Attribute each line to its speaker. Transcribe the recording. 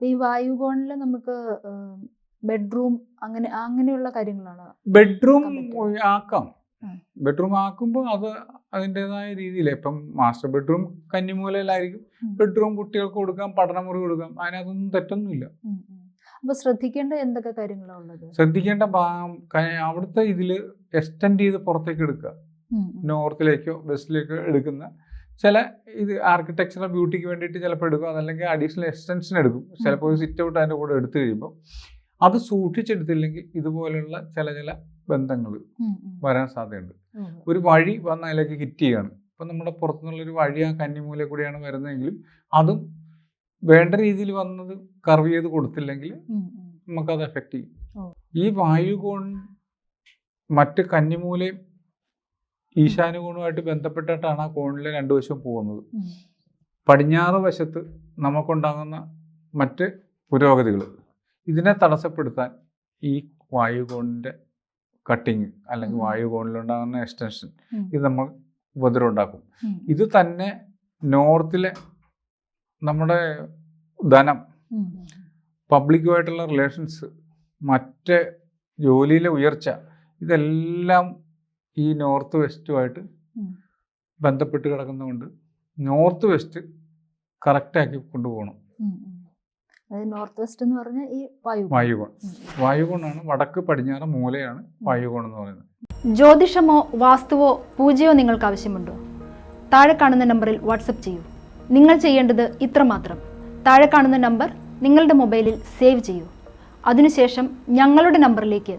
Speaker 1: അപ്പൊ വായു കോണിൽ നമുക്ക് ബെഡ്റൂം അങ്ങനെ അങ്ങനെയുള്ള കാര്യങ്ങളാണ്
Speaker 2: ബെഡ്റൂം ആക്കാം. ബെഡ്റൂം ആക്കുമ്പോൾ അത് അതിന്റെതായ രീതിയിൽ ഇപ്പം മാസ്റ്റർ ബെഡ്റൂം കന്നിമൂലയിലായിരിക്കും. ബെഡ്റൂം കുട്ടികൾക്ക് കൊടുക്കാം പഠനമുറി കൊടുക്കാം. അതിനകത്തൊന്നും തെറ്റൊന്നുമില്ല.
Speaker 1: ഉം, ഉം. അപ്പൊ ശ്രദ്ധിക്കേണ്ട എന്തൊക്കെ കാര്യങ്ങളാണ് ഉള്ളത്?
Speaker 2: ശ്രദ്ധിക്കേണ്ട അവിടുത്തെ ഇതിൽ എക്സ്റ്റെൻഡ് ചെയ്ത് പുറത്തേക്ക് എടുക്കുക. നോർത്തിലേക്കോ വെസ്റ്റിലേക്കോ എടുക്കുന്ന ചില ഇത് ആർക്കിടെക്ചറൽ ബ്യൂട്ടിക്ക് വേണ്ടിയിട്ട് ചിലപ്പോൾ എടുക്കും അതല്ലെങ്കിൽ അഡീഷണൽ എക്സ്റ്റൻഷൻ എടുക്കും. ചിലപ്പോൾ ഒരു സിറ്റ് ഔട്ട് അതിന്റെ കൂടെ എടുത്തു കഴിയുമ്പോൾ അത് സൂക്ഷിച്ചെടുത്തില്ലെങ്കിൽ ഇതുപോലെയുള്ള ചില ചില ബന്ധങ്ങൾ. വരാൻ സാധ്യതയുണ്ട്. ഒരു വഴി വന്ന് അതിലേക്ക് ഹിറ്റ് ചെയ്യുകയാണ് ഇപ്പം നമ്മുടെ പുറത്തുനിന്നുള്ള ഒരു വഴി ആ കന്നിമൂല കൂടിയാണ് വരുന്നതെങ്കിലും അതും വേണ്ട രീതിയിൽ വന്നത് കർവ് ചെയ്ത് കൊടുത്തില്ലെങ്കിൽ. നമുക്കത് എഫക്റ്റ് ചെയ്യും. ഈ വായു കൊണ്ട് മറ്റ് കന്നിമൂലയും ഈശാനുകോണുമായിട്ട് ബന്ധപ്പെട്ടിട്ടാണ് ആ കോണിലെ രണ്ടു വശവും പോകുന്നത്. പടിഞ്ഞാറ് വശത്ത് നമുക്കുണ്ടാകുന്ന മറ്റ് പുരോഗതികൾ ഇതിനെ തടസ്സപ്പെടുത്താൻ ഈ വായുകോണിന്റെ കട്ടിങ് അല്ലെങ്കിൽ. വായുകോണിലുണ്ടാകുന്ന എക്സ്റ്റൻഷൻ ഇത് നമ്മൾ ഉപദ്രവം ഉണ്ടാക്കും ഇത് തന്നെ നോർത്തിലെ നമ്മുടെ ധനം. പബ്ലിക്കുമായിട്ടുള്ള റിലേഷൻസ് മറ്റ് ജോലിയിലെ ഉയർച്ച ഇതെല്ലാം ഈ നോർത്ത് വെസ്റ്റുമായിട്ട്. ബന്ധപ്പെട്ട് കിടക്കുന്നതുകൊണ്ട് നോർത്ത് വെസ്റ്റ് കറക്റ്റാക്കി കൊണ്ടുപോകണം.
Speaker 1: നോർത്ത് വെസ്റ്റ് എന്ന് പറഞ്ഞാൽ ഈ വായു
Speaker 2: വായുകോൺ. വായുകോണാണ് വടക്ക് പടിഞ്ഞാറ് മൂലയാണ് വായുകോൺ എന്ന് പറയുന്നത്.
Speaker 1: ജ്യോതിഷമോ വാസ്തുവോ പൂജയോ നിങ്ങൾക്ക് ആവശ്യമുണ്ടോ? താഴെ കാണുന്ന നമ്പറിൽ വാട്സപ്പ് ചെയ്യൂ. നിങ്ങൾ ചെയ്യേണ്ടത് ഇത്രമാത്രം. താഴെ കാണുന്ന നമ്പർ നിങ്ങളുടെ മൊബൈലിൽ സേവ് ചെയ്യൂ. അതിനുശേഷം ഞങ്ങളുടെ നമ്പറിലേക്ക്